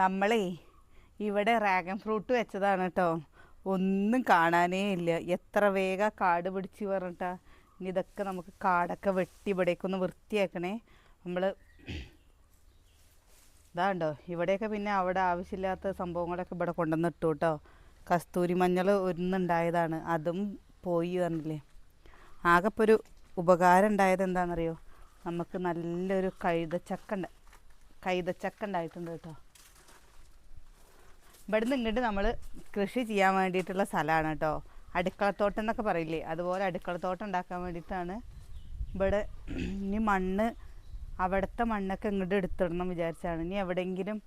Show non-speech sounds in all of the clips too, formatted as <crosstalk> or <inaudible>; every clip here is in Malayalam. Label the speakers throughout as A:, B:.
A: നമ്മളേ ഇവിടെ റാഗൻ ഫ്രൂട്ട് വെച്ചതാണ് കേട്ടോ ഒന്നും കാണാനേ ഇല്ല. എത്ര വേഗം കാട് പിടിച്ച് പറഞ്ഞിട്ടാ. ഇനി ഇതൊക്കെ നമുക്ക് കാടൊക്കെ വെട്ടി ഇവിടേക്കൊന്ന് വൃത്തിയാക്കണേ. നമ്മൾ ഇതാണ്ടോ. ഇവിടെയൊക്കെ പിന്നെ അവിടെ ആവശ്യമില്ലാത്ത സംഭവങ്ങളൊക്കെ ഇവിടെ കൊണ്ടുവന്ന് ഇട്ടു കേട്ടോ കസ്തൂരി മഞ്ഞൾ ഒന്നുണ്ടായതാണ് അതും പോയി പറഞ്ഞില്ലേ. ആകെ ഇപ്പോൾ ഒരു ഉപകാരം ഉണ്ടായത് എന്താണെന്നറിയോ? നമുക്ക് നല്ലൊരു കഴുതച്ചക്ക കൈതച്ചക്ക ഉണ്ടായിട്ടുണ്ട് കേട്ടോ ഇവിടുന്ന് ഇങ്ങോട്ട് നമ്മൾ കൃഷി ചെയ്യാൻ വേണ്ടിയിട്ടുള്ള സ്ഥലമാണ് കേട്ടോ. അടുക്കളത്തോട്ടം എന്നൊക്കെ പറയില്ലേ? അതുപോലെ അടുക്കളത്തോട്ടം ഉണ്ടാക്കാൻ വേണ്ടിയിട്ടാണ് ഇവിടെ ഇനി മണ്ണ് അവിടുത്തെ മണ്ണൊക്കെ ഇങ്ങോട്ട് എടുത്തിടണം വിചാരിച്ചാണ്. ഇനി എവിടെയെങ്കിലും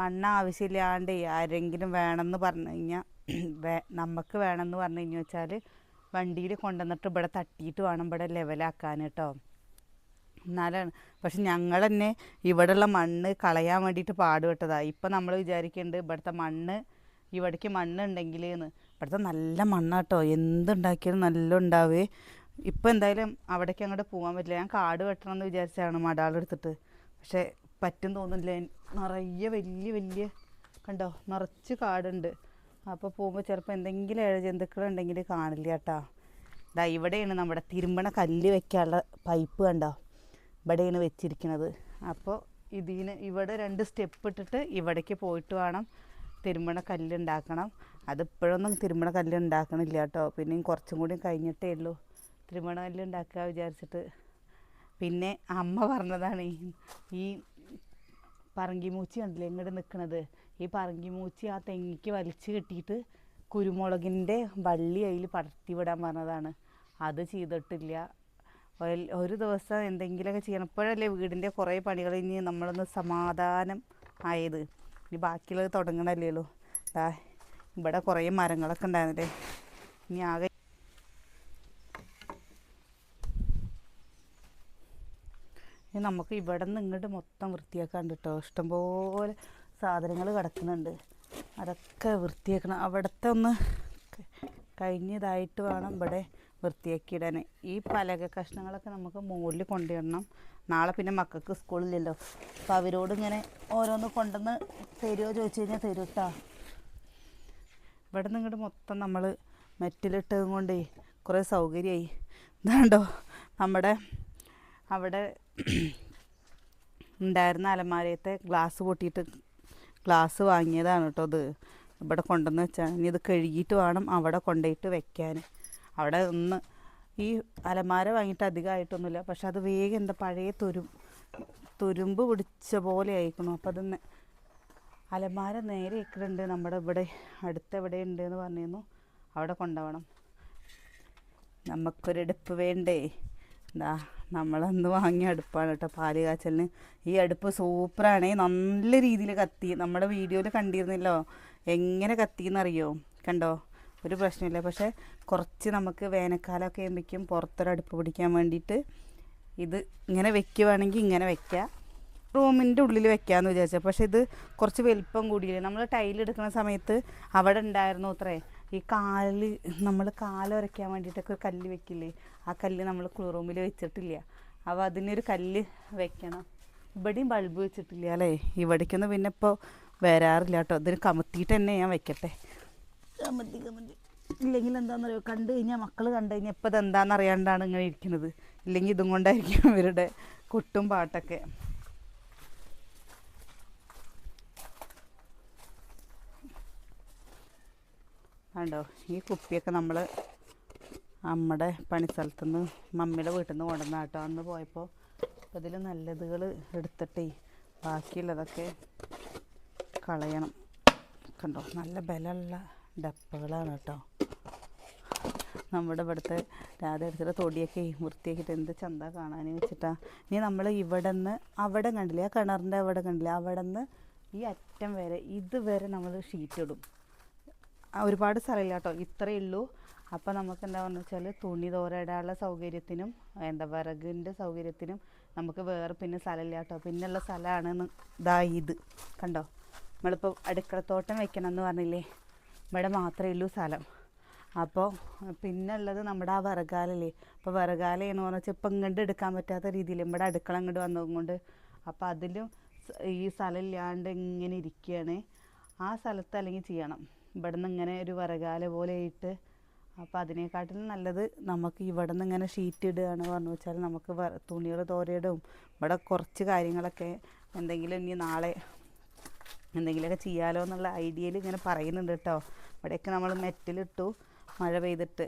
A: മണ്ണ് ആവശ്യമില്ലാണ്ട് ആരെങ്കിലും വേണമെന്ന് പറഞ്ഞു കഴിഞ്ഞാൽ വേ നമുക്ക് വേണമെന്ന് പറഞ്ഞു കഴിഞ്ഞു വെച്ചാൽ വണ്ടിയിൽ കൊണ്ടുവന്നിട്ട് ഇവിടെ തട്ടിയിട്ട് വേണം ഇവിടെ ലെവലാക്കാൻ കേട്ടോ. എന്നാലാണ്. പക്ഷെ ഞങ്ങൾ തന്നെ ഇവിടെയുള്ള മണ്ണ് കളയാൻ വേണ്ടിയിട്ട് പാടുപെട്ടതാണ് ഇപ്പം നമ്മൾ വിചാരിക്കുന്നുണ്ട് ഇവിടുത്തെ മണ്ണ് ഇവിടേക്ക് മണ്ണ് ഉണ്ടെങ്കിൽ എന്ന് ഇവിടുത്തെ നല്ല മണ്ണാട്ടോ. എന്തുണ്ടാക്കിയാലും നല്ല ഉണ്ടാവേ. ഇപ്പം എന്തായാലും അവിടേക്ക് അങ്ങോട്ട് പോകാൻ പറ്റില്ല. ഞാൻ കാട് വെട്ടണം എന്ന് വിചാരിച്ചാണ് മടാളെടുത്തിട്ട് പക്ഷേ പറ്റും തോന്നുന്നില്ല. നിറയെ വലിയ വലിയ കണ്ടോ? നിറച്ച് കാടുണ്ട്. അപ്പോൾ പോകുമ്പോൾ ചിലപ്പോൾ എന്തെങ്കിലും ഇഴജന്തുക്കളുണ്ടെങ്കിൽ കാണില്ല കേട്ടോ. ഇതാ ഇവിടെയാണ് നമ്മുടെ തിരുമ്പണ കല്ല് വെക്കാനുള്ള പൈപ്പ് കണ്ടോ? ഇവിടെയാണ് വെച്ചിരിക്കുന്നത് അപ്പോൾ ഇതിന് ഇവിടെ രണ്ട് സ്റ്റെപ്പ് ഇട്ടിട്ട് ഇവിടേക്ക് പോയിട്ട് വേണം തിരുമണ കല്ല് ഉണ്ടാക്കണം അതിപ്പോഴൊന്നും തിരുമണ കല്ല് ഉണ്ടാക്കണില്ല കേട്ടോ. പിന്നെയും കുറച്ചും കൂടി കഴിഞ്ഞിട്ടേ ഉള്ളൂ തിരുമണ കല്ല് ഉണ്ടാക്കുക വിചാരിച്ചിട്ട്. പിന്നെ അമ്മ പറഞ്ഞതാണ് ഈ ഈ പറങ്കിമൂച്ചി ഉണ്ടല്ലേ ഇങ്ങോട്ട് നിൽക്കണത് ഈ പറങ്കിമൂച്ചി ആ തെങ്ങിക്ക് വലിച്ചു കെട്ടിയിട്ട് കുരുമുളകിന്റെ വള്ളി അതിൽ പടർത്തി വിടാൻ പറഞ്ഞതാണ്. അത് ചെയ്തിട്ടില്ല. ഒരു- ദിവസം എന്തെങ്കിലുമൊക്കെ ചെയ്യണം. ഇപ്പോഴല്ലേ വീടിന്റെ കുറേ പണികൾ ഇനി നമ്മളൊന്ന് സമാധാനം ആയത്. ഇനി ബാക്കിയുള്ളത് തുടങ്ങണല്ലേ ഉള്ളൂ. ദാ ഇവിടെ കുറേ മരങ്ങളൊക്കെ ഉണ്ടായിരുന്നില്ലേ? ഇനി ആകെ ഇനി നമുക്ക് ഇവിടെ നിന്ന് ഇങ്ങോട്ട് മൊത്തം വൃത്തിയാക്കാണ്ട് കേട്ടോ. ഇഷ്ടംപോലെ സാധനങ്ങൾ കിടക്കുന്നുണ്ട്. അതൊക്കെ വൃത്തിയാക്കണം. അവിടുത്തെ ഒന്ന് കഴിഞ്ഞതായിട്ട് വേണം ഇവിടെ വൃത്തിയാക്കിയിടാൻ ഈ പലക കഷ്ണങ്ങളൊക്കെ നമുക്ക് മുകളിൽ കൊണ്ടുവരണം. നാളെ പിന്നെ മക്കൾക്ക് സ്കൂളില്ലല്ലോ. അപ്പോൾ അവരോട് ഇങ്ങനെ ഓരോന്ന് കൊണ്ടുവന്ന് തരുമോ ചോദിച്ചു കഴിഞ്ഞാൽ തരും കേട്ടോ ഇവിടെ നിന്ന് ഇങ്ങോട്ട് മൊത്തം നമ്മൾ മെറ്റിലിട്ടതും കൊണ്ടേ കുറേ സൗകര്യമായി. ഇതാണ്ടോ നമ്മുടെ അവിടെ ഉണ്ടായിരുന്ന അലമാരയത്തെ ഗ്ലാസ് പൊട്ടിയിട്ട് ഗ്ലാസ് വാങ്ങിയതാണ് കേട്ടോ അത്. ഇവിടെ കൊണ്ടുവന്ന് വെച്ചാൽ ഇനി ഇത് കഴുകിയിട്ട് വേണം അവിടെ കൊണ്ടുപോയിട്ട് വെക്കാൻ. അവിടെ ഒന്ന് ഈ അലമാര വാങ്ങിയിട്ട് അധികമായിട്ടൊന്നുമില്ല. പക്ഷെ അത് വേഗം എന്താ പഴയ തുരും തുരുമ്പ് പിടിച്ച പോലെ ആയിക്കണു അപ്പം അതൊന്ന് അലമാര നേരെ ഇക്കലുണ്ട് നമ്മുടെ ഇവിടെ അടുത്തെവിടെ ഉണ്ട് എന്ന് പറഞ്ഞിരുന്നു. അവിടെ കൊണ്ടുപോകണം. നമുക്കൊരടുപ്പ് വേണ്ടേ? എന്താ നമ്മളന്ന് വാങ്ങിയ അടുപ്പാണ് കേട്ടോ പാൽ കാച്ചലിന്. ഈ അടുപ്പ് സൂപ്പറാണ്. നല്ല രീതിയിൽ കത്തി. നമ്മുടെ വീഡിയോയിൽ കണ്ടിരുന്നല്ലോ. എങ്ങനെ കത്തിയെന്നറിയോ? കണ്ടോ? ഒരു പ്രശ്നമില്ല. പക്ഷേ കുറച്ച് നമുക്ക് വേനൽക്കാലമൊക്കെ ആകുമ്പോഴേക്കും പുറത്തൊരടുപ്പ് പിടിക്കാൻ വേണ്ടിയിട്ട് ഇത് ഇങ്ങനെ വെക്കുവാണെങ്കിൽ ഇങ്ങനെ വെക്കാം റൂമിന്റെ ഉള്ളിൽ വെക്കാമെന്ന് വിചാരിച്ചത് പക്ഷേ ഇത് കുറച്ച് വലിപ്പം കൂടിയില്ലേ? നമ്മൾ ടൈലെടുക്കുന്ന സമയത്ത് അവിടെ ഉണ്ടായിരുന്നു അത്രേ. ഈ കാൽ നമ്മൾ കാലുരയ്ക്കാൻ വേണ്ടിയിട്ടൊക്കെ ഒരു കല്ല് വെക്കില്ലേ? ആ കല്ല് നമ്മൾ റൂമിൽ വെച്ചിട്ടില്ല. അപ്പോൾ അതിനൊരു കല്ല് വെക്കണം. ഇവിടെയും ബൾബ് വെച്ചിട്ടില്ല അല്ലേ? ഇവിടേക്കൊന്നും പിന്നെ ഇപ്പോൾ വരാറില്ല കേട്ടോ. ഇതിന് കമത്തിയിട്ട് തന്നെ ഞാൻ വെക്കട്ടെ. കമത്തി കമത്തി ഇല്ലെങ്കിൽ എന്താണെന്നറിയോ കണ്ടു കഴിഞ്ഞാൽ മക്കൾ കണ്ടു കഴിഞ്ഞാൽ ഇപ്പം ഇതെന്താണെന്ന് അറിയാണ്ടാണ് ഇങ്ങനെ ഇരിക്കുന്നത് ഇല്ലെങ്കിൽ ഇതും കൊണ്ടായിരിക്കും ഇവരുടെ കൊട്ടും പാട്ടൊക്കെ. കണ്ടോ? ഈ കുപ്പിയൊക്കെ നമ്മൾ നമ്മുടെ പണിസ്ഥലത്തുനിന്ന് മമ്മിയുടെ വീട്ടിൽ നിന്ന് കൊണ്ടുവന്ന കേട്ടോ അന്ന് പോയപ്പോൾ അതിൽ നല്ലതുകൾ എടുത്തിട്ടേ ബാക്കിയുള്ളതൊക്കെ കളയണം. കണ്ടോ? നല്ല ബലമുള്ള ഡപ്പകളാണ് കേട്ടോ. നമ്മുടെ ഇവിടുത്തെ രാധ എടുത്തിട്ട് തൊടിയൊക്കെ വൃത്തിയാക്കിയിട്ട് എന്ത് ചന്ത കാണാൻ വെച്ചിട്ടാ. ഇനി നമ്മൾ ഇവിടെ നിന്ന് അവിടെ കണ്ടില്ലേ ആ കിണറിന്റെ അവിടെ കണ്ടില്ലേ അവിടെ നിന്ന് ഈ അറ്റം വരെ ഇതുവരെ നമ്മൾ ഷീറ്റ് ഇടും. ഒരുപാട് സ്ഥലമില്ല കേട്ടോ ഇത്രയേ ഉള്ളൂ. അപ്പോൾ നമുക്ക് എന്താണെന്ന് വെച്ചാൽ തുണി തോരയിടാനുള്ള സൗകര്യത്തിനും എന്താ വിറകിന്റെ സൗകര്യത്തിനും നമുക്ക് വേറെ പിന്നെ സ്ഥലമില്ല കേട്ടോ. പിന്നെയുള്ള സ്ഥലമാണ് ഇതാ ഇത്. കണ്ടോ? നമ്മളിപ്പോൾ അടുക്കളത്തോട്ടം വെക്കണം എന്ന് പറഞ്ഞില്ലേ? ഇവിടെ മാത്രമേ ഉള്ളൂ സ്ഥലം. അപ്പോൾ പിന്നെ ഉള്ളത് നമ്മുടെ ആ വിറകാലല്ലേ അപ്പോൾ വിറകാലയെന്ന് പറഞ്ഞാൽ ഇപ്പം ഇങ്ങോട്ട് എടുക്കാൻ പറ്റാത്ത രീതിയിൽ ഇവിടെ അടുക്കള ഇങ്ങോട്ട് വന്നതുകൊണ്ട് അപ്പോൾ അതിലും ഈ സ്ഥലം ഇല്ലാണ്ട് ഇങ്ങനെ ഇരിക്കുകയാണ്. ആ സ്ഥലത്ത് അല്ലെങ്കിൽ ചെയ്യണം. ഇവിടെ നിന്ന് ഇങ്ങനെ ഒരു വറകാല പോലെ ഇട്ട് അപ്പോൾ അതിനെക്കാട്ടിലും നല്ലത് നമുക്ക് ഇവിടെ നിന്ന് ഇങ്ങനെ ഷീറ്റ് ഇടുകയാണ് പറഞ്ഞു വെച്ചാൽ നമുക്ക് തുണികൾ തോരയിടും. ഇവിടെ കുറച്ച് കാര്യങ്ങളൊക്കെ എന്തെങ്കിലും ഇനി നാളെ എന്തെങ്കിലുമൊക്കെ ചെയ്യാലോ എന്നുള്ള ഐഡിയയിൽ ഇങ്ങനെ പറയുന്നുണ്ട് കേട്ടോ. ഇവിടെയൊക്കെ നമ്മൾ മെറ്റിലിട്ടു മഴ പെയ്തിട്ട്.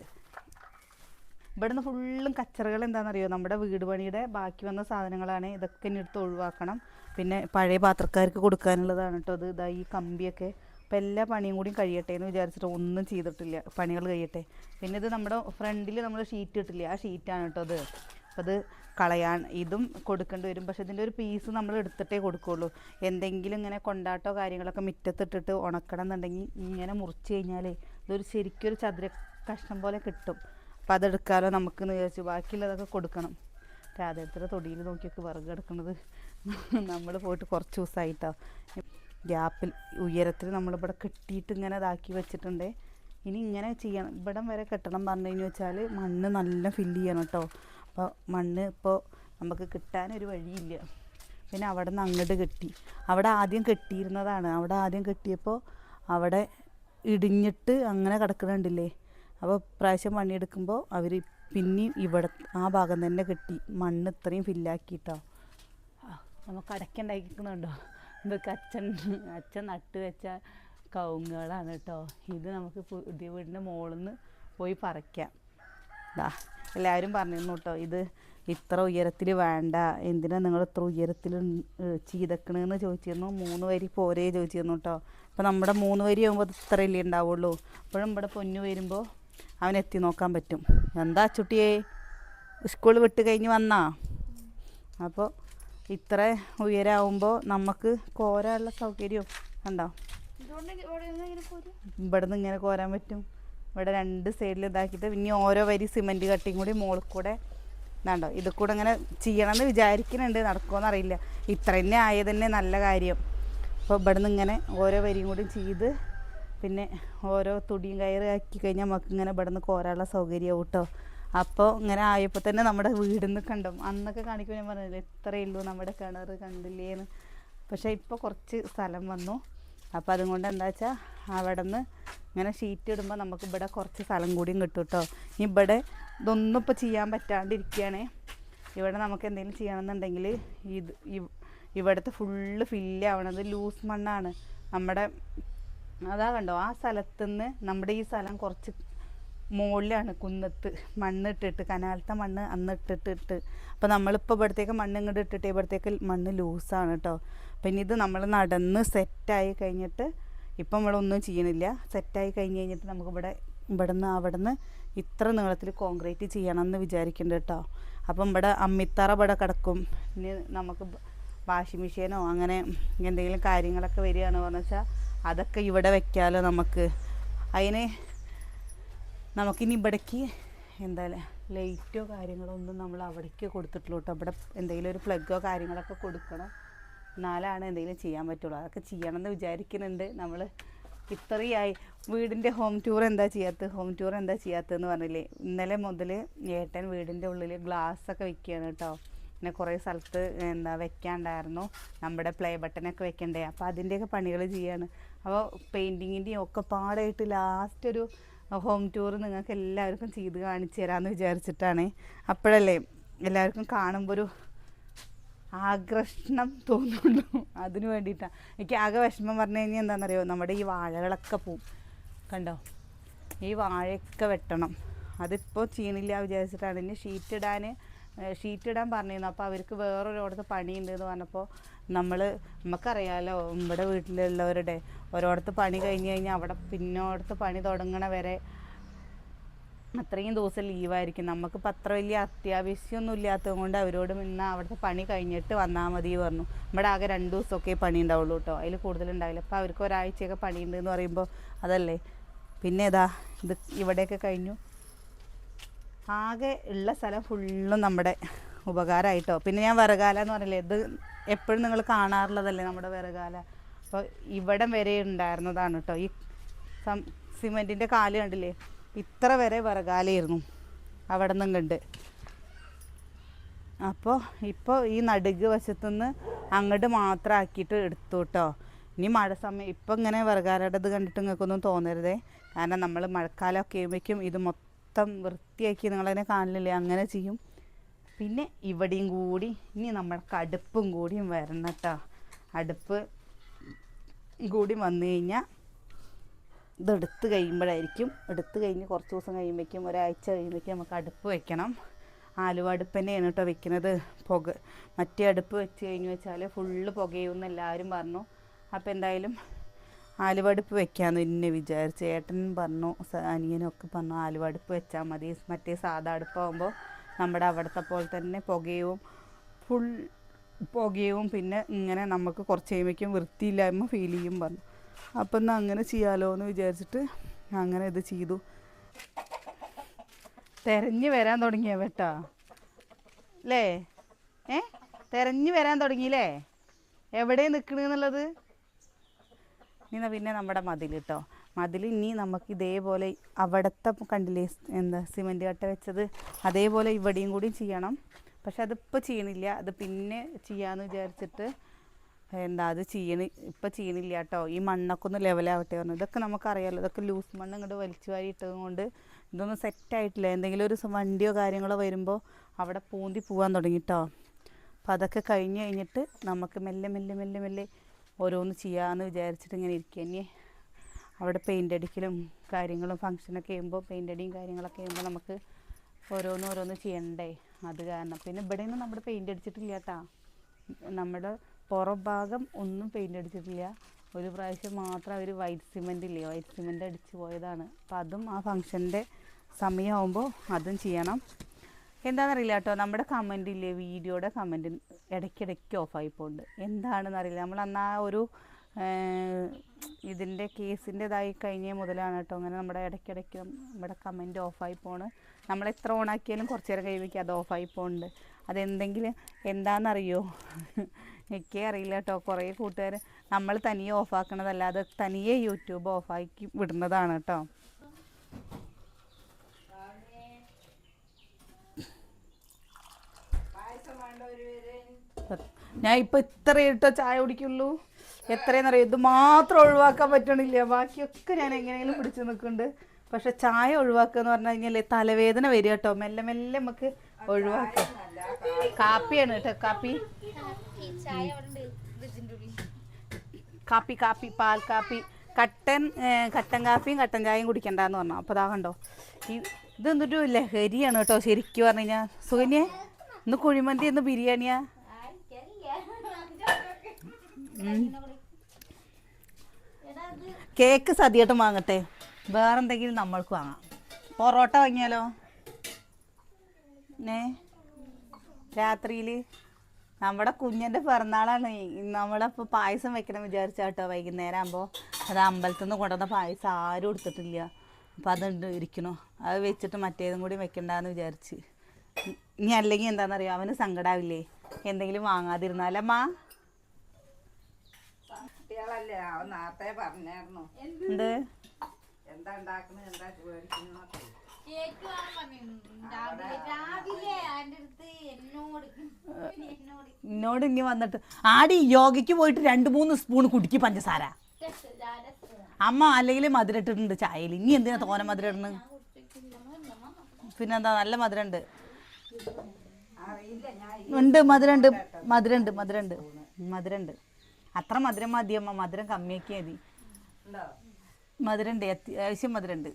A: ഇവിടുന്ന് ഫുള്ളും കച്ചറകൾ എന്താണെന്നറിയോ? നമ്മുടെ വീട് പണിയുടെ ബാക്കി വന്ന സാധനങ്ങളാണ്. ഇതൊക്കെ ഇനി എടുത്ത് ഒഴിവാക്കണം. പിന്നെ പഴയ പാത്രക്കാർക്ക് കൊടുക്കാനുള്ളതാണ് കേട്ടോ അത് ഇതാ ഈ കമ്പിയൊക്കെ. അപ്പോൾ എല്ലാ പണിയും കൂടി കഴിയട്ടെ എന്ന് വിചാരിച്ചിട്ട് ഒന്നും ചെയ്തിട്ടില്ല. പണികൾ കഴിയട്ടെ. പിന്നെ ഇത് നമ്മുടെ ഫ്രണ്ടിൽ നമ്മൾ ഷീറ്റ് ഇട്ടില്ല? ആ ഷീറ്റാണ് കേട്ടോ അത് അപ്പോൾ അത് കളയാൻ ഇതും കൊടുക്കേണ്ടി വരും. പക്ഷെ ഇതിന്റെ ഒരു പീസ് നമ്മൾ എടുത്തിട്ടേ കൊടുക്കുകയുള്ളൂ എന്തെങ്കിലും ഇങ്ങനെ കൊണ്ടാട്ടോ കാര്യങ്ങളൊക്കെ മുറ്റത്തിട്ടിട്ട് ഉണക്കണം എന്നുണ്ടെങ്കിൽ ഇങ്ങനെ മുറിച്ച് കഴിഞ്ഞാലേ ഇതൊരു ശരിക്കൊരു ചതുര കഷ്ണം പോലെ കിട്ടും. അപ്പം അതെടുക്കാലോ നമുക്ക് എന്ന് വിചാരിച്ചു. ബാക്കിയുള്ളതൊക്കെ കൊടുക്കണം. രാധേത്ര തൊടിയിൽ നോക്കിയൊക്കെ വിറക് എടുക്കുന്നത് <laughs> നമ്മൾ പോയിട്ട് കുറച്ച് ദിവസമായിട്ടോ. ഗ്യാപ്പിൽ ഉയരത്തിൽ നമ്മളിവിടെ കെട്ടിയിട്ട് ഇങ്ങനെ ഇതാക്കി വെച്ചിട്ടുണ്ട്. ഇനി ഇങ്ങനെ ചെയ്യണം. ഇവിടം വരെ കെട്ടണം പറഞ്ഞു കഴിഞ്ഞാൽ വെച്ചാൽ മണ്ണ് നല്ല ഫില്ല് ചെയ്യണം കേട്ടോ. അപ്പോൾ മണ്ണ് ഇപ്പോൾ നമുക്ക് കിട്ടാനൊരു വഴിയില്ല. പിന്നെ അവിടെ നിന്ന് അങ്ങോട്ട് കെട്ടി. അവിടെ ആദ്യം കെട്ടിയിരുന്നതാണ്. അവിടെ ആദ്യം കെട്ടിയപ്പോൾ അവിടെ ഇടിഞ്ഞിട്ട് അങ്ങനെ കിടക്കുന്നുണ്ടില്ലേ അപ്പോൾ പ്രാവശ്യം പണിയെടുക്കുമ്പോൾ അവർ പിന്നെയും ഇവിടെ ആ ഭാഗം തന്നെ കെട്ടി. മണ്ണ് ഇത്രയും ഫില്ലാക്കിയിട്ടോ നമുക്ക് അടയ്ക്കുണ്ടാക്കിക്കുന്നുണ്ടോ ഇതൊക്കെ അച്ഛൻ അച്ഛൻ നട്ട് വെച്ച കവുങ്ങുകളാണ് കേട്ടോ. ഇത് നമുക്ക് പുതിയ വീടിന്റെ മുകളിൽ നിന്ന് പോയി പറിക്കാം. ദാ എല്ലാവരും പറഞ്ഞിരുന്നു കേട്ടോ ഇത് ഇത്ര ഉയരത്തിൽ വേണ്ട എന്തിനാ നിങ്ങൾ ഇത്ര ഉയരത്തിൽ ചെയ്തക്കണെന്ന് ചോദിച്ചിരുന്നു. മൂന്ന് വരി പോരെ ചോദിച്ചിരുന്നു കേട്ടോ അപ്പോൾ നമ്മുടെ മൂന്ന് വരി ആകുമ്പോൾ ഇത്രയല്ലേ ഉണ്ടാവുള്ളൂ. അപ്പോഴും ഇവിടെ പൊന്നു വരുമ്പോൾ അവൻ എത്തി നോക്കാൻ പറ്റും. എന്താ ചുട്ടിയെ? സ്കൂൾ വിട്ട് കഴിഞ്ഞ് വന്നാ? അപ്പോൾ ഇത്ര ഉയരാവുമ്പോൾ നമുക്ക് കോരാനുള്ള
B: പോരും?
A: ഇവിടെ നിന്ന് ഇങ്ങനെ കോരാൻ പറ്റും. ഇവിടെ രണ്ട് സൈഡിൽ ഇതാക്കിയിട്ട് പിന്നെ ഓരോ വരി സിമെന്റ് കട്ടിയും കൂടി മുകളിൽ കൂടെ ഇതാണ്ടോ. ഇത് കൂടെ ഇങ്ങനെ ചെയ്യണമെന്ന് വിചാരിക്കുന്നുണ്ട്. നടക്കുമോ അറിയില്ല. ഇത്ര തന്നെ ആയത് തന്നെ നല്ല കാര്യം. അപ്പോൾ ഇവിടെ നിന്ന് ഇങ്ങനെ ഓരോ വരിയും കൂടി ചെയ്ത് പിന്നെ ഓരോ തുടിയും കയറ് ആക്കി കഴിഞ്ഞാൽ നമുക്ക് ഇങ്ങനെ ഇവിടെ നിന്ന് കോരാനുള്ള സൗകര്യമാവും കേട്ടോ അപ്പോൾ ഇങ്ങനെ ആയപ്പോൾ തന്നെ നമ്മുടെ വീടിൽ നിന്ന് കണ്ടോ. അന്നൊക്കെ കാണിക്കുമ്പോൾ ഞാൻ പറഞ്ഞില്ലേ ഇത്രയേ ഉള്ളൂ നമ്മുടെ കിണർ കണ്ടില്ലേന്ന്. പക്ഷേ ഇപ്പോൾ കുറച്ച് സ്ഥലം വന്നു. അപ്പോൾ അതുകൊണ്ട് എന്താ വെച്ചാൽ അവിടെ നിന്ന് ഇങ്ങനെ ഷീറ്റ് ഇടുമ്പോൾ നമുക്ക് ഇവിടെ കുറച്ച് സ്ഥലം കൂടിയും കിട്ടും കേട്ടോ. ഇവിടെ ഇതൊന്നും ഇപ്പോൾ ചെയ്യാൻ പറ്റാണ്ടിരിക്കുകയാണേ. ഇവിടെ നമുക്ക് എന്തെങ്കിലും ചെയ്യണമെന്നുണ്ടെങ്കിൽ ഇത് ഇവ്- ഇവിടുത്തെ ഫുള്ള് ഫില്ല് ആവണത് ലൂസ് മണ്ണാണ്. നമ്മുടെ അതാ കണ്ടോ ആ സ്ഥലത്തുനിന്ന് നമ്മുടെ ഈ സ്ഥലം കുറച്ച് മുകളിലാണ് കുന്നത്ത്. മണ്ണ് ഇട്ടിട്ട് കനാലത്തെ മണ്ണ് അന്ന് ഇട്ടിട്ടിട്ട്. അപ്പോൾ നമ്മളിപ്പോൾ ഇവിടത്തേക്ക് മണ്ണ് ഇങ്ങോട്ട് ഇട്ടിട്ട് ഇവിടത്തേക്ക് മണ്ണ് ലൂസാണ് കേട്ടോ. പിന്നെ ഇത് നമ്മൾ നടന്ന് സെറ്റായി കഴിഞ്ഞിട്ട് ഇപ്പം ഇവിടെ നമ്മളൊന്നും ചെയ്യണില്ല. സെറ്റായി കഴിഞ്ഞ് കഴിഞ്ഞിട്ട് നമുക്കിവിടെ ഇവിടെ അവിടുന്ന് ഇത്ര നീളത്തിൽ കോൺക്രീറ്റ് ചെയ്യണം എന്ന് വിചാരിക്കുന്നുണ്ട് കേട്ടോ. അപ്പം ഇവിടെ അമ്മിത്തറ ഇവിടെ കിടക്കും. ഇനി നമുക്ക് വാഷിംഗ് മെഷീനോ അങ്ങനെ എന്തെങ്കിലും കാര്യങ്ങളൊക്കെ വരികയാണ് പറഞ്ഞു വെച്ചാൽ അതൊക്കെ ഇവിടെ വെക്കാമല്ലോ നമുക്ക്. അതിന് നമുക്കിനി ഇവിടേക്ക് എന്താ ലൈറ്റോ കാര്യങ്ങളോ ഒന്നും നമ്മൾ അവിടേക്ക് കൊടുത്തിട്ടുള്ളൂ കേട്ടോ. ഇവിടെ എന്തെങ്കിലും ഒരു പ്ലഗോ കാര്യങ്ങളൊക്കെ കൊടുക്കണം. എന്നാലാണ് എന്തെങ്കിലും ചെയ്യാൻ പറ്റുള്ളൂ. അതൊക്കെ ചെയ്യണം എന്ന് വിചാരിക്കുന്നുണ്ട് നമ്മൾ ഇത്രയായി. വീടിന്റെ ഹോം ടൂർ എന്താ ചെയ്യാത്തത്? ഹോം ടൂർ എന്താ ചെയ്യാത്തതെന്ന് പറഞ്ഞില്ലേ? ഇന്നലെ മുതൽ ഏട്ടൻ വീടിന്റെ ഉള്ളിൽ ഗ്ലാസ് ഒക്കെ വെക്കുകയാണ് കേട്ടോ. പിന്നെ കുറേ സ്ഥലത്ത് എന്താ വെക്കാണ്ടായിരുന്നു. നമ്മുടെ പ്ലേ ബട്ടനൊക്കെ വെക്കണ്ടേ. അപ്പോൾ അതിന്റെയൊക്കെ പണികൾ ചെയ്യാണ്. അപ്പോൾ പെയിന്റിങ്ങിന്റെയും ഒക്കെ പാടായിട്ട് ലാസ്റ്റ് ഒരു ഹോം ടൂർ നിങ്ങൾക്ക് എല്ലാവർക്കും ചെയ്ത് കാണിച്ചു തരാമെന്ന് വിചാരിച്ചിട്ടാണ്. അപ്പോഴല്ലേ എല്ലാവർക്കും കാണുമ്പോൾ ഒരു ആകർഷണം തോന്നുള്ളൂ അതിന് വേണ്ടിയിട്ടാണ് എനിക്ക് ആകെ വിഷമം പറഞ്ഞു കഴിഞ്ഞാൽ എന്താണെന്നറിയോ? നമ്മുടെ ഈ വാഴകളൊക്കെ പോവും. കണ്ടോ? ഈ വാഴയൊക്കെ വെട്ടണം. അതിപ്പോൾ ചെയ്യണില്ല വിചാരിച്ചിട്ടാണ്. ഇനി ഷീറ്റ് ഇടാൻ ഷീറ്റ് ഇടാൻ പറഞ്ഞിരുന്നു. അപ്പോൾ അവർക്ക് വേറൊരിടത്ത് പണിയുണ്ട് എന്ന് പറഞ്ഞപ്പോൾ നമ്മൾ നമുക്കറിയാമല്ലോ നമ്മുടെ വീട്ടിലുള്ളവരുടെ ഒരിടത്ത് പണി കഴിഞ്ഞ് കഴിഞ്ഞാൽ അവിടെ പിന്നോടത്ത് പണി തുടങ്ങണ വരെ അത്രയും ദിവസം ലീവായിരിക്കും. നമുക്കിപ്പോൾ അത്ര വലിയ അത്യാവശ്യമൊന്നും ഇല്ലാത്തത് കൊണ്ട് അവരോട് ഇന്ന് അവിടുത്തെ പണി കഴിഞ്ഞിട്ട് വന്നാൽ മതി പറഞ്ഞു. നമ്മുടെ ആകെ രണ്ട് ദിവസമൊക്കെ പണി ഉണ്ടാവുള്ളൂ കേട്ടോ. അതിൽ കൂടുതലുണ്ടാവില്ല. അപ്പോൾ അവർക്ക് ഒരാഴ്ചയൊക്കെ പണിയുണ്ട് എന്ന് പറയുമ്പോൾ അതല്ലേ? പിന്നെ ഇതാ ഇത് ഇവിടെയൊക്കെ കഴിഞ്ഞു. ആകെ ഉള്ള സ്ഥലം ഫുള്ളും നമ്മുടെ ഉപകാരമായിട്ടോ പിന്നെ ഞാൻ വിറകാല എന്ന് പറഞ്ഞില്ലേ ഇത് എപ്പോഴും നിങ്ങൾ കാണാറുള്ളതല്ലേ നമ്മുടെ വിറകാല? അപ്പോൾ ഇവിടം വരെ ഉണ്ടായിരുന്നതാണ് കേട്ടോ. ഈ സിമെന്റിന്റെ കാൽ കണ്ടില്ലേ? ഇത്ര വരെ വിറകാലായിരുന്നു അവിടെ നിന്നും കണ്ട്. അപ്പോൾ ഇപ്പോൾ ഈ നടുക്ക് വശത്തുനിന്ന് അങ്ങോട്ട് മാത്രം ആക്കിയിട്ട് എടുത്തു കേട്ടോ ഇനി മഴ സമയം ഇപ്പം ഇങ്ങനെ വിറകാലടത് കണ്ടിട്ട് നിങ്ങൾക്കൊന്നും തോന്നരുതേ. കാരണം നമ്മൾ മഴക്കാലമൊക്കെ ആകുമ്പോഴേക്കും ഇത് മൊത്തം വൃത്തിയാക്കി നിങ്ങളതിനെ കാണില്ലേ അങ്ങനെ ചെയ്യും. പിന്നെ ഇവിടെയും കൂടി ഇനി നമ്മൾക്ക് കടുപ്പും കൂടിയും വരണം കേട്ടോ അടുപ്പ് കൂടി വന്നു കഴിഞ്ഞാൽ ഇതെടുത്ത് കഴിയുമ്പോഴായിരിക്കും എടുത്ത് കഴിഞ്ഞ് കുറച്ച് ദിവസം കഴിയുമ്പോഴേക്കും ഒരാഴ്ച കഴിയുമ്പോഴേക്കും നമുക്ക് അടുപ്പ് വയ്ക്കണം ആലുവ അടുപ്പ് തന്നെയാണ് കേട്ടോ വെക്കുന്നത്. പുക മറ്റേ അടുപ്പ് വെച്ച് കഴിഞ്ഞ് വെച്ചാൽ ഫുള്ള് പുകയുമെന്ന് എല്ലാവരും പറഞ്ഞു. അപ്പോൾ എന്തായാലും ആലുവ അടുപ്പ് വെക്കാമെന്ന് ഇന്നെ വിചാരിച്ചു ഏട്ടനും പറഞ്ഞു സ- അനിയനും ഒക്കെ പറഞ്ഞു ആലുവ അടുപ്പ് വെച്ചാൽ മതി. മറ്റേ സാധാ അടുപ്പാകുമ്പോൾ നമ്മുടെ അവിടുത്തെ പോലെ തന്നെ പുകയും ഫുൾ പുകയും പിന്നെ ഇങ്ങനെ നമുക്ക് കുറച്ച് കഴിയുമ്പോഴേക്കും വൃത്തിയില്ലായ്മ ഫീൽ ചെയ്യും പറഞ്ഞു. അപ്പം എന്നാൽ അങ്ങനെ ചെയ്യാലോ എന്ന് വിചാരിച്ചിട്ട് അങ്ങനെ ഇത് ചെയ്തു. തെരഞ്ഞു വരാൻ തുടങ്ങിയ കേട്ടാ അല്ലേ ഏ? തെരഞ്ഞു വരാൻ തുടങ്ങിയില്ലേ? എവിടെ നിൽക്കണെന്നുള്ളത് ഇനി പിന്നെ നമ്മുടെ മതിൽ കേട്ടോ മതിൽ ഇനി നമുക്ക് ഇതേപോലെ അവിടുത്തെ കണ്ടില്ലേ എന്താ സിമന്റ് കട്ട വെച്ചത്? അതേപോലെ ഇവിടെയും കൂടി ചെയ്യണം. പക്ഷെ അതിപ്പോൾ ചെയ്യണില്ല. അത് പിന്നെ ചെയ്യാമെന്ന് വിചാരിച്ചിട്ട് എന്താ അത് ചെയ്യണ ഇപ്പം ചെയ്യണില്ല കേട്ടോ ഈ മണ്ണൊക്കെ ഒന്ന് ലെവലാവട്ടെ പറഞ്ഞു. ഇതൊക്കെ നമുക്കറിയാമല്ലോ ഇതൊക്കെ ലൂസ് മണ്ണ് ഇങ്ങോട്ട് വലിച്ചു വാരി ഇട്ടത് കൊണ്ട് ഇതൊന്നും സെറ്റായിട്ടില്ല എന്തെങ്കിലും ഒരു വണ്ടിയോ കാര്യങ്ങളോ വരുമ്പോൾ അവിടെ പൂന്തി പോകാൻ തുടങ്ങി കേട്ടോ അപ്പം അതൊക്കെ കഴിഞ്ഞ് കഴിഞ്ഞിട്ട് നമുക്ക് മെല്ലെ മെല്ലെ മെല്ലെ മെല്ലെ ഓരോന്ന് ചെയ്യാമെന്ന് വിചാരിച്ചിട്ട് ഇങ്ങനെ ഇരിക്കുക അവിടെ പെയിന്റ് അടിക്കലും കാര്യങ്ങളും ഫങ്ഷനൊക്കെ ചെയ്യുമ്പോൾ പെയിന്റ് അടിയും കാര്യങ്ങളൊക്കെ ചെയ്യുമ്പോൾ നമുക്ക് ഓരോന്ന് ഓരോന്ന് ചെയ്യണ്ടേ. അത് കാരണം. പിന്നെ ഇവിടെ നിന്ന് നമ്മുടെ പെയിന്റ് അടിച്ചിട്ടില്ല കേട്ടോ നമ്മുടെ പുറം ഭാഗം ഒന്നും പെയിന്റ് അടിച്ചിട്ടില്ല. ഒരു പ്രാവശ്യം മാത്രം അവർ വൈറ്റ് സിമെന്റ് ഇല്ലേ? വൈറ്റ് സിമെന്റ് അടിച്ച് പോയതാണ്. അപ്പോൾ അതും ആ ഫങ്ഷന്റെ സമയമാകുമ്പോൾ അതും ചെയ്യണം. എന്താണെന്നറിയില്ല കേട്ടോ നമ്മുടെ കമന്റ് ഇല്ലേ? വീഡിയോയുടെ കമന്റ് ഇടയ്ക്കിടയ്ക്ക് ഓഫായി പോകുന്നുണ്ട് എന്താണെന്ന് അറിയില്ല നമ്മൾ അന്ന് ആ ഒരു ഇതിന്റെ കേസിന്റെതായി കഴിഞ്ഞ മുതലാണ് കേട്ടോ അങ്ങനെ നമ്മുടെ ഇടയ്ക്കിടയ്ക്ക് നമ്മുടെ കമന്റ് ഓഫായി പോണ് നമ്മൾ എത്ര ഓണാക്കിയാലും കുറച്ച് നേരം കഴിയുമ്പോഴേക്കും അത് ഓഫായി പോകുന്നുണ്ട് അതെന്തെങ്കിലും എന്താണെന്നറിയോ എനിക്കേ അറിയില്ല കേട്ടോ കുറേ കൂട്ടുകാർ നമ്മൾ തനിയെ ഓഫാക്കണതല്ല അത് തനിയെ യൂട്യൂബ് ഓഫാക്കി വിടുന്നതാണ് കേട്ടോ. ഞാൻ ഇപ്പൊ ഇത്ര ഇട്ടോ ചായ കുടിക്കുള്ളൂ? എത്രയെന്നറിയോ? ഇത് മാത്രം ഒഴിവാക്കാൻ പറ്റണില്ല. ബാക്കിയൊക്കെ ഞാൻ എങ്ങനെയെങ്കിലും പിടിച്ചു നിൽക്കുന്നുണ്ട്. പക്ഷെ ചായ ഒഴിവാക്കുക എന്ന് പറഞ്ഞു കഴിഞ്ഞാൽ തലവേദന വരിക കേട്ടോ. മെല്ലെ മെല്ലെ നമുക്ക് ഒഴിവാക്കാം. കാപ്പിയാണ് കേട്ടോ. കാപ്പി. കാപ്പി കാപ്പി പാൽ കാപ്പി. കട്ടൻ കട്ടൻ കാപ്പിയും കട്ടൻ ചായയും കുടിക്കണ്ടെന്ന് പറഞ്ഞു. അപ്പോൾ അതാ കണ്ടോ. ഈ ഇത് എന്നിട്ട് ലഹരിയാണ് കേട്ടോ ശരിക്കും പറഞ്ഞു കഴിഞ്ഞാൽ സുകന്യെ ഇന്ന് കുഴിമന്തി ഇന്ന് ബിരിയാണിയാ? കേക്ക് സദ്യയായിട്ടും വാങ്ങട്ടെ. വേറെന്തെങ്കിലും നമ്മൾക്ക് വാങ്ങാം. പൊറോട്ട വാങ്ങിയാലോ? ഏ രാത്രിയിൽ നമ്മുടെ കുഞ്ഞിന്റെ പിറന്നാളാണ്. നമ്മളിപ്പോൾ പായസം വെക്കണം വിചാരിച്ച കേട്ടോ വൈകുന്നേരം ആകുമ്പോൾ അത് അമ്പലത്തിൽ നിന്ന് കൊണ്ടുവന്ന പായസം ആരും എടുത്തിട്ടില്ല. അപ്പം അതുണ്ട് ഇരിക്കണു. അത് വെച്ചിട്ട് മറ്റേതും കൂടി വെക്കണ്ടെന്ന് വിചാരിച്ച്. ഇനി അല്ലെങ്കിൽ എന്താണെന്നറിയോ അവന് സങ്കടാവില്ലേ? എന്തെങ്കിലും വാങ്ങാതിരുന്നാലമ്മാ
C: കുട്ടികളല്ലേ? അവൻ നേരത്തെ പറഞ്ഞായിരുന്നു.
A: എന്ത്?
C: എന്താ ഉണ്ടാക്കുന്നത് എന്താ മേടിക്കുന്നൊക്കെ
B: എന്നോട്
A: ഇനി വന്നിട്ട് ആടി യോഗയ്ക്ക് പോയിട്ട് രണ്ട് മൂന്ന് സ്പൂൺ കുടിക്ക് പഞ്ചസാര. അമ്മ അല്ലെങ്കിൽ മധുരം ഇട്ടിട്ടുണ്ട്. ചായയിൽ ഇനി എന്തിനാ തോന മധുരം ഇടുന്നത് പിന്നെന്താ നല്ല മധുരം ഉണ്ട് ഉണ്ട് മധുരം ഉണ്ട് മധുരം ഉണ്ട് മധുരം ഉണ്ട് മധുരം ഉണ്ട് അത്ര മധുരം മതി അമ്മ. മധുരം കമ്മിയാക്കിയാൽ മതി. മധുരം ഉണ്ട് അത്യാവശ്യം മധുരം ഉണ്ട്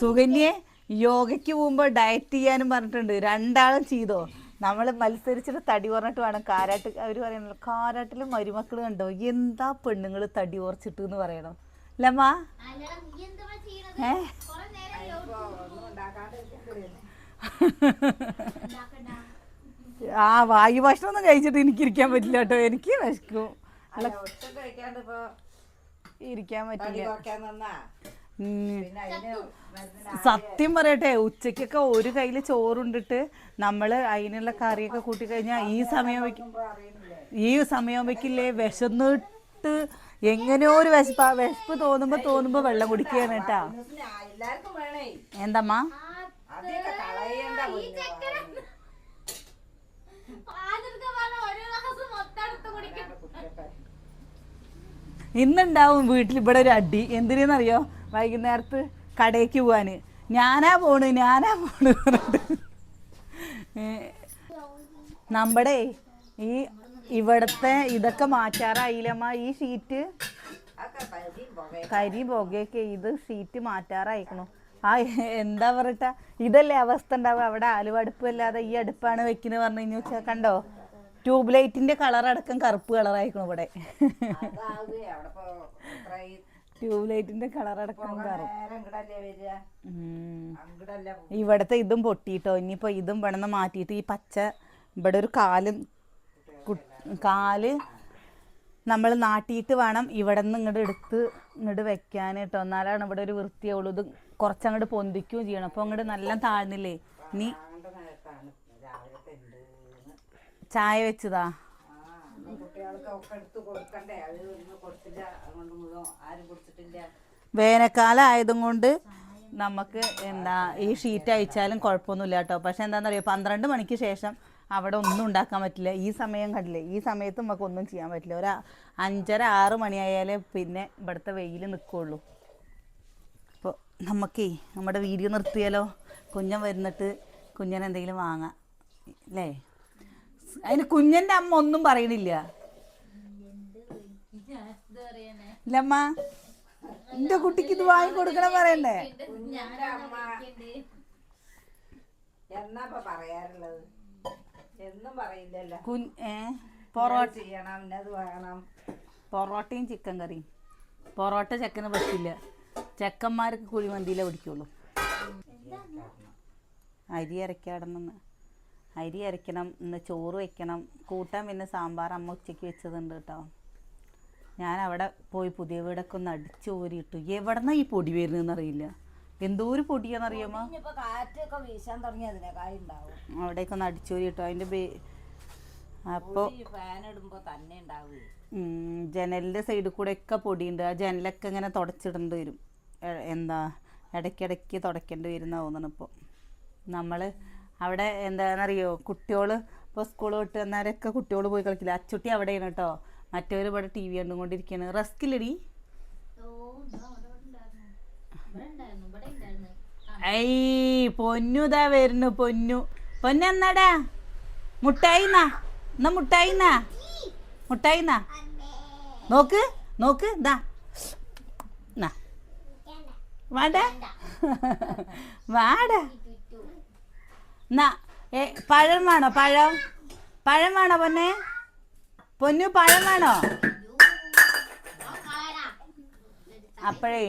A: സുകന്യെ യോഗയ്ക്ക് പോകുമ്പോൾ ഡയറ്റ് ചെയ്യാനും പറഞ്ഞിട്ടുണ്ട്. രണ്ടാളും ചെയ്തോ? നമ്മൾ മത്സരിച്ചിട്ട് തടി പറഞ്ഞിട്ട് വേണം. കാരാട്ട് അവർ പറയണല്ലോ കാരാട്ടിലും മരുമക്കൾ കണ്ടോ? എന്താ പെണ്ണുങ്ങൾ തടി ഓർച്ചിട്ട് എന്ന് പറയണം
B: ലമ്മ
A: ഏ?
B: ആ നേരം
C: ഭക്ഷണം ഒന്നും
A: വായു കഴിച്ചിട്ട് എനിക്ക് ഇരിക്കാൻ പറ്റില്ല കേട്ടോ. എനിക്ക് വിശക്കും. ഇരിക്കാൻ പറ്റില്ല. സത്യം പറയട്ടെ ഉച്ചയ്ക്കൊക്കെ ഒരു കയ്യിൽ ചോറുണ്ടിട്ട് നമ്മൾ അതിനുള്ള കറിയൊക്കെ കൂട്ടി കഴിഞ്ഞാൽ ഈ സമയം ഈ സമയം വെക്കില്ലേ വിശന്നിട്ട് എങ്ങനെയോ ഒരു വിശപ്പ വിശപ്പ് തോന്നുമ്പോ തോന്നുമ്പോ വെള്ളം കുടിക്കുകയാണ് കേട്ടാ. എന്തമ്മാ? ഇന്നുണ്ടാവും വീട്ടിൽ ഇവിടെ ഒരു അടി. എന്തിനാന്നറിയോ? വൈകുന്നേരത്ത് കടയ്ക്ക് പോവാന്. ഞാനാ പോണ് ഞാനാ പോണ് നമ്മുടെ ഈ ഇവിടത്തെ ഇതൊക്കെ മാറ്റാറായില്ലമ്മ. ഈ ഷീറ്റ് കരി പുകയൊക്കെ ഇത് ഷീറ്റ് മാറ്റാറായിക്കണു. ആ എന്താ പറയട്ട ഇതല്ലേ അവസ്ഥ ഉണ്ടാവുക. അവിടെ ആലുവ അടുപ്പ് അല്ലാതെ ഈ അടുപ്പാണ് വെക്കുന്നത് പറഞ്ഞു കഴിഞ്ഞു വെച്ചാൽ കണ്ടോ? ട്യൂബ് ലൈറ്റിന്റെ കളർ അടക്കം കറുപ്പ് കളറായിക്കണു ഇവിടെ. ട്യൂബ് ലൈറ്റിന്റെ കളർ അടക്കം.
C: അങ്ങടല്ല
A: ഇവിടത്തെ ഇതും പൊട്ടിട്ടോ. ഇനിയിപ്പോ ഇതും വേണമെന്ന് മാറ്റിയിട്ട് ഈ പച്ച ഇവിടെ ഒരു കാൽ കാൽ നമ്മൾ നാട്ടിയിട്ട് വേണം ഇവിടെ നിന്ന് ഇങ്ങോട്ട് എടുത്ത് ഇങ്ങോട്ട് വെക്കാൻ കേട്ടോ. എന്നാലാണ് ഇവിടെ ഒരു വൃത്തിയുള്ളത് ഇത് കുറച്ചങ്ങോട്ട് പൊന്തിക്കുകയും ചെയ്യണം. അപ്പോൾ അങ്ങോട്ട് നല്ല താഴ്ന്നില്ലേ?
C: നീ
A: ചായ വെച്ചതാ?
C: കുട്ടികൾക്ക് ഒക്കെ എടുത്ത് കൊടുക്കണ്ടേ? അത് കൊടുത്തില്ല.
A: വേനൽക്കാലം ആയതും കൊണ്ട് നമുക്ക് എന്താ ഈ ഷീറ്റ് അയച്ചാലും കുഴപ്പമൊന്നുമില്ല കേട്ടോ. പക്ഷെ എന്താണെന്ന് അറിയോ പന്ത്രണ്ട് മണിക്ക് ശേഷം അവിടെ ഒന്നും ഉണ്ടാക്കാൻ പറ്റില്ല. ഈ സമയം കണ്ടില്ലേ ഈ സമയത്ത് നമുക്ക് ഒന്നും ചെയ്യാൻ പറ്റില്ല. ഒരു അഞ്ചര ആറ് മണിയായാലേ പിന്നെ ഇവിടുത്തെ വെയിൽ നിൽക്കുള്ളൂ. അപ്പോൾ നമുക്കേ നമ്മുടെ വീഡിയോ നിർത്തിയാലോ? കുഞ്ഞൻ വരുന്നിട്ട് കുഞ്ഞൻ എന്തെങ്കിലും വാങ്ങാം അല്ലേ അതിന് കുഞ്ഞന്റെ അമ്മ ഒന്നും പറയണില്ല. ഇല്ലമ്മ എന്റെ കുട്ടിക്ക് ഇത് വാങ്ങി കൊടുക്കണം പറയണ്ടേ? പൊറോട്ടയും ചിക്കൻ കറിയും. പൊറോട്ട ചെക്കന് പറ്റില്ല. ചെക്കന്മാർക്ക് കുഴിമന്തിയിലേ പിടിക്കുള്ളൂ. അരി അരക്കാടണമെന്ന് അരി അരയ്ക്കണം ഇന്ന് ചോറ് വെക്കണം. കൂട്ടാൻ പിന്നെ സാമ്പാർ അമ്മ ഉച്ചയ്ക്ക് വെച്ചതുണ്ട് കേട്ടോ. ഞാൻ അവിടെ പോയി പുതിയ വീടൊക്കെ ഒന്ന് അടിച്ചു ഊരിയിട്ടു. എവിടെന്നാ ഈ പൊടി വരുന്നതെന്ന് അറിയില്ല. എന്തോ ഒരു പൊടിയാണെന്നറിയാമോ? അവിടേക്ക് ഒന്ന് അടിച്ചൂരി കിട്ടും അതിന്റെ ബേ അപ്പോൾ ജനലിന്റെ സൈഡിൽ കൂടെ ഒക്കെ പൊടിയുണ്ട്. ആ ജനലൊക്കെ ഇങ്ങനെ തുടച്ചിടേണ്ടി വരും. എന്താ ഇടയ്ക്കിടയ്ക്ക് തുടയ്ക്കേണ്ടി വരുന്ന തോന്നണം ഇപ്പോൾ നമ്മൾ അവിടെ എന്താണെന്നറിയോ? കുട്ടികൾ ഇപ്പോൾ സ്കൂൾ വിട്ട് വന്നാലൊക്കെ കുട്ടികൾ പോയി കളിക്കില്ല? അച്ചുട്ടി അവിടെയാണ് കേട്ടോ. മറ്റവർ ഇവിടെ ടി വി കണ്ടുകൊണ്ടിരിക്കുകയാണ്
B: ഉണ്ടായിരുന്നു.
A: ഐ പൊന്നുതാ വരുന്നു പൊന്നു. പൊന്നു എന്നാടാ? മുട്ടായിന്നാ? എന്നാ മുട്ടായിന്നാ? മുട്ടായിന്നാ? നോക്ക് നോക്ക് ദാ. വാടാ. വാടാ. എന്നാ ഏ പഴം വേണോ? പഴം? പഴം വേണോ പൊന്നെ? പൊന്നു പഴം വേണോ അപ്പോഴേ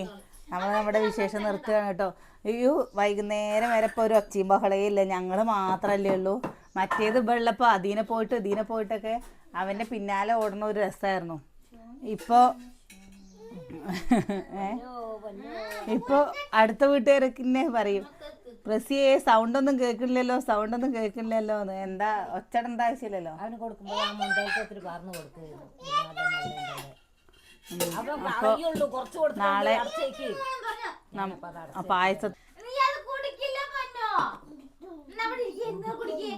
A: നമ്മൾ നമ്മുടെ വിശേഷം നിർത്തുകയാണ് കേട്ടോ. അയ്യോ വൈകുന്നേരം വരെ ഇപ്പോൾ ഒരു ഒച്ചയും ബഹളയും ഇല്ല. ഞങ്ങൾ മാത്രമല്ലേ ഉള്ളൂ. മറ്റേത് വെള്ളപ്പോൾ അതിനെ പോയിട്ട് ഇതിനെ പോയിട്ടൊക്കെ അവന്റെ പിന്നാലെ ഓടുന്ന ഒരു രസമായിരുന്നു ഇപ്പോൾ ഇപ്പോൾ അടുത്ത വീട്ടുകാരൊക്കെ പറയും. പ്രസിയെ സൗണ്ട് ഒന്നും കേൾക്കില്ലല്ലോ സൗണ്ട് ഒന്നും കേൾക്കില്ലല്ലോ എന്ന് എന്താ ഒച്ചടേണ്ട ആവശ്യമില്ലല്ലോ.
C: അവന് കൊടുക്കുമ്പോൾ ആ പറഞ്ഞു കൊടുക്കുന്നു
A: നാളെ പായസം.
B: കുടിക്ക്.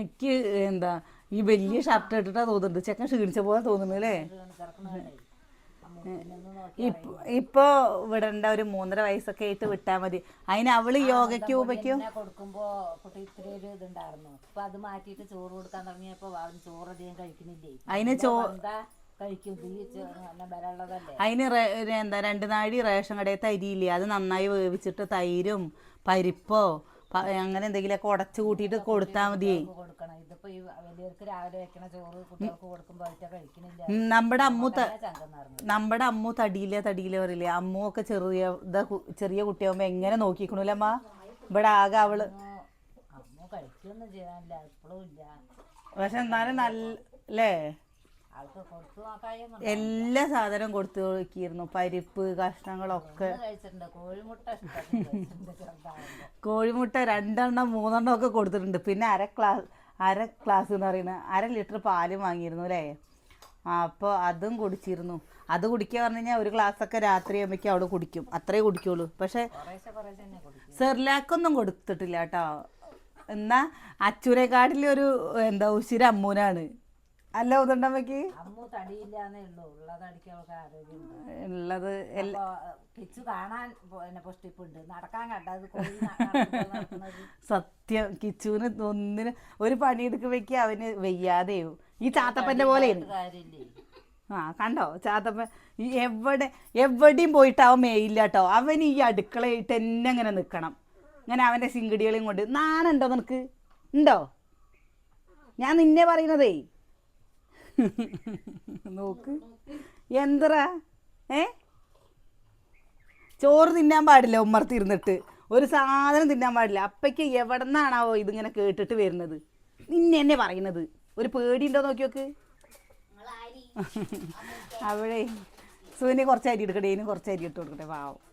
A: എനിക്ക് എന്താ ഈ വലിയ ഷർട്ട് ഇട്ടിട്ടാ തോന്നുന്നുണ്ട് ചെക്കൻ ക്ഷീണിച്ച പോലെ തോന്നുന്നു അല്ലേ ഇപ്പൊ വിടണ്ട ഒരു മൂന്നര വയസ്സൊക്കെ ആയിട്ട് വിട്ടാ മതി. അതിന് അവൾ യോഗയ്ക്ക്
C: ഉപയോഗിക്കും കൊടുക്കുമ്പോ കുട്ടി ഇത്ര ഒരു ഇതുണ്ടായിരുന്നു. അപ്പൊ അത് മാറ്റിട്ട് ചോറ് കൊടുക്കാൻ തുടങ്ങിയപ്പോ അവൻ ചോറ് അധികം കഴിക്കുന്നില്ലേ?
A: അതിന് ചോ
C: കഴിക്കും?
A: അതിന് എന്താ രണ്ട് നാഴി റേഷൻ കടയിൽ തരിയില്ലേ അത് നന്നായി വേവിച്ചിട്ട് തൈരും പരിപ്പോ അങ്ങനെ എന്തെങ്കിലുമൊക്കെ ഉടച്ചു കൂട്ടിയിട്ട് കൊടുത്താൽ മതി നമ്മുടെ അമ്മു നമ്മുടെ അമ്മു തടിയിലെ തടിയിലെ പറയില്ലേ? അമ്മു ഒക്കെ ചെറിയ ചെറിയ കുട്ടിയാകുമ്പോ എങ്ങനെ നോക്കിക്കണൂല അമ്മ? ഇവിടെ ആകെ
C: അവൾ.
A: പക്ഷെ എന്നാലും നല്ല അല്ലേ എല്ലാ സാധനവും കൊടുത്തു നോക്കിയിരുന്നു പരിപ്പ് കഷ്ണങ്ങളൊക്കെ.
C: കോഴിമുട്ട
A: രണ്ടെണ്ണം മൂന്നെണ്ണം ഒക്കെ കൊടുത്തിട്ടുണ്ട്. പിന്നെ അര ക്ലാസ് അര ക്ലാസ് എന്ന് പറയുന്നത് അര ലിറ്റർ പാലും വാങ്ങിയിരുന്നു അല്ലേ? അപ്പോൾ അതും കുടിച്ചിരുന്നു. അത് കുടിക്കുക പറഞ്ഞു കഴിഞ്ഞാൽ ഒരു ഗ്ലാസ്സൊക്കെ രാത്രി ആകുമ്പോഴേക്കും അവിടെ കുടിക്കും. അത്രേ കുടിക്കുള്ളൂ. പക്ഷേ സെർലാക്കൊന്നും കൊടുത്തിട്ടില്ല കേട്ടോ. എന്നാ അച്ചൂരെക്കാട്ടിലൊരു എന്താ ഉശിര അമ്മൂനാണ്. അല്ല ഉദണ്ടമ്മക്ക്
C: അമ്മു തടിയില്ലാന്നേ ഉള്ളൂ. ഉള്ളത് അടിക്കാൻ അവൾക്ക് ആരോഗ്യമുണ്ട്
A: ഉള്ളത് എല്ലാ
C: അപ്പൊ കിച്ചു കാണാൻ പിന്നെ പൊഷ്ടിപ്പുണ്ട്. നടക്കാൻ കണ്ടത് കോഴി ന- നടക്കുന്നത് നടക്കുന്നത്.
A: സത്യം കിച്ചുവിന് ഒന്നിന് ഒരു പണിയെടുക്കുമ്പോഴേക്ക് അവന് വയ്യാതെയോ ഈ ചാത്തപ്പന്റെ പോലെയാണ്.
C: കാര്യമില്ലേ?
A: ആ കണ്ടോ? ചാത്തപ്പൻ ഈ എവിടെ എവിടെയും പോയിട്ട് അവൻ മേയില്ല കേട്ടോ അവൻ ഈ അടുക്കളയിട്ട് തന്നെ അങ്ങനെ നിൽക്കണം ഇങ്ങനെ അവന്റെ സിങ്കിടികളെയും കൊണ്ട്. നാണുണ്ടോ നിനക്ക്? ഉണ്ടോ? ഞാൻ നിന്നെ പറയുന്നതേ. നോക്ക്. എന്തറാ? ഏ? ചോറ് തിന്നാൻ പാടില്ല ഉമ്മർത്തിരുന്നിട്ട്. ഒരു സാധനം തിന്നാൻ പാടില്ല. അപ്പയ്ക്ക് എവിടെ നിന്നാണാവോ ഇതിങ്ങനെ കേട്ടിട്ട് വരുന്നത്. നിന്നെ എന്നെ പറയുന്നത്. ഒരു പേടിയുണ്ടോ നോക്കി നോക്ക്. അവിടെ സൂര്യന് കുറച്ച് അരി എടുക്കട്ടെ ഇതിന് കുറച്ച് അരി ഇട്ട് കൊടുക്കട്ടെ പാവം.